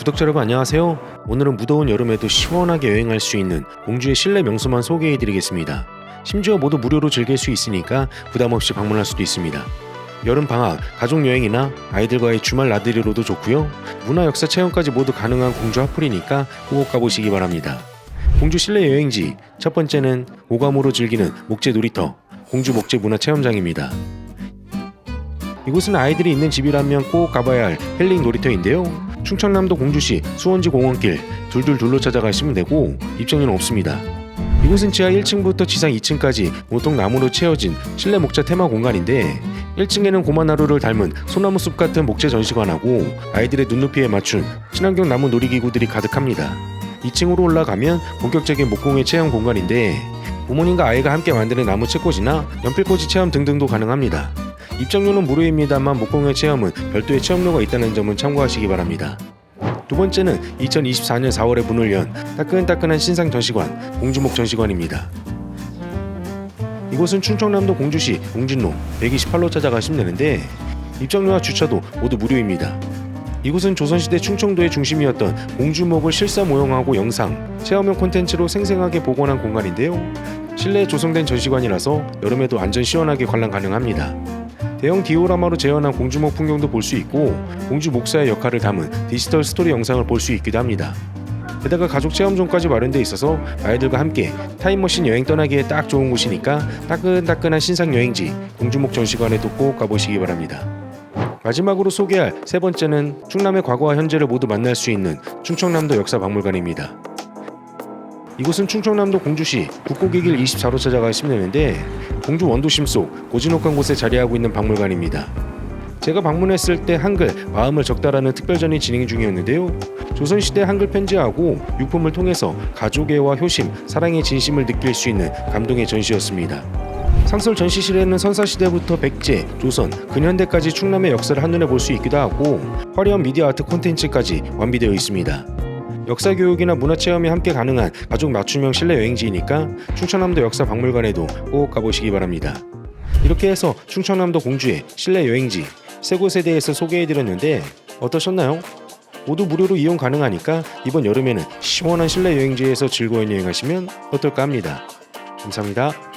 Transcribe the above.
구독자 여러분 안녕하세요. 오늘은 무더운 여름에도 시원하게 여행할 수 있는 공주의 실내 명소만 소개해드리겠습니다. 심지어 모두 무료로 즐길 수 있으니까 부담 없이 방문할 수도 있습니다. 여름 방학, 가족 여행이나 아이들과의 주말 나들이로도 좋고요. 문화 역사 체험까지 모두 가능한 공주 핫플이니까 꼭 가보시기 바랍니다. 공주 실내 여행지 첫 번째는 오감으로 즐기는 목재 놀이터 공주 목재 문화 체험장입니다. 이곳은 아이들이 있는 집이라면 꼭 가봐야 할 힐링 놀이터인데요. 충청남도 공주시 수원지 공원길 둘둘 둘로 찾아가시면 되고 입장료는 없습니다. 이곳은 지하 1층부터 지상 2층까지 온통 나무로 채워진 실내 목재 테마 공간인데 1층에는 고만하루를 닮은 소나무 숲 같은 목재 전시관하고 아이들의 눈높이에 맞춘 친환경 나무 놀이기구들이 가득합니다. 2층으로 올라가면 본격적인 목공의 체험 공간인데 부모님과 아이가 함께 만드는 나무 채꽂이나 연필꽂이 체험 등등도 가능합니다. 입장료는 무료입니다만 목공의 체험은 별도의 체험료가 있다는 점은 참고하시기 바랍니다. 두 번째는 2024년 4월에 문을 연 따끈따끈한 신상 전시관 공주목 전시관입니다. 이곳은 충청남도 공주시 공진로 128로 찾아가시면 되는데 입장료와 주차도 모두 무료입니다. 이곳은 조선시대 충청도의 중심이었던 공주목을 실사 모형하고 영상, 체험형 콘텐츠로 생생하게 복원한 공간인데요. 실내에 조성된 전시관이라서 여름에도 안전 시원하게 관람 가능합니다. 대형 디오라마로 재현한 공주목 풍경도 볼 수 있고 공주 목사의 역할을 담은 디지털 스토리 영상을 볼 수 있기도 합니다. 게다가 가족 체험존까지 마련돼 있어서 아이들과 함께 타임머신 여행 떠나기에 딱 좋은 곳이니까 따끈따끈한 신상 여행지 공주목 전시관에도 꼭 가보시기 바랍니다. 마지막으로 소개할 세 번째는 충남의 과거와 현재를 모두 만날 수 있는 충청남도 역사박물관입니다. 이곳은 충청남도 공주시 국고기길 24로 찾아가시면 되는데 공주 원도심 속 고즈넉한 곳에 자리하고 있는 박물관입니다. 제가 방문했을 때 한글 마음을 적다라는 특별전이 진행 중이었는데요. 조선시대 한글 편지하고 유품을 통해서 가족애와 효심, 사랑의 진심을 느낄 수 있는 감동의 전시였습니다. 상설 전시실에는 선사시대부터 백제, 조선, 근현대까지 충남의 역사를 한눈에 볼 수 있기도 하고 화려한 미디어 아트 콘텐츠까지 완비되어 있습니다. 역사 교육이나 문화 체험이 함께 가능한 가족 맞춤형 실내 여행지이니까 충청남도 역사 박물관에도 꼭 가보시기 바랍니다. 이렇게 해서 충청남도 공주의 실내 여행지 세 곳에 대해서 소개해드렸는데 어떠셨나요? 모두 무료로 이용 가능하니까 이번 여름에는 시원한 실내 여행지에서 즐거운 여행하시면 어떨까 합니다. 감사합니다.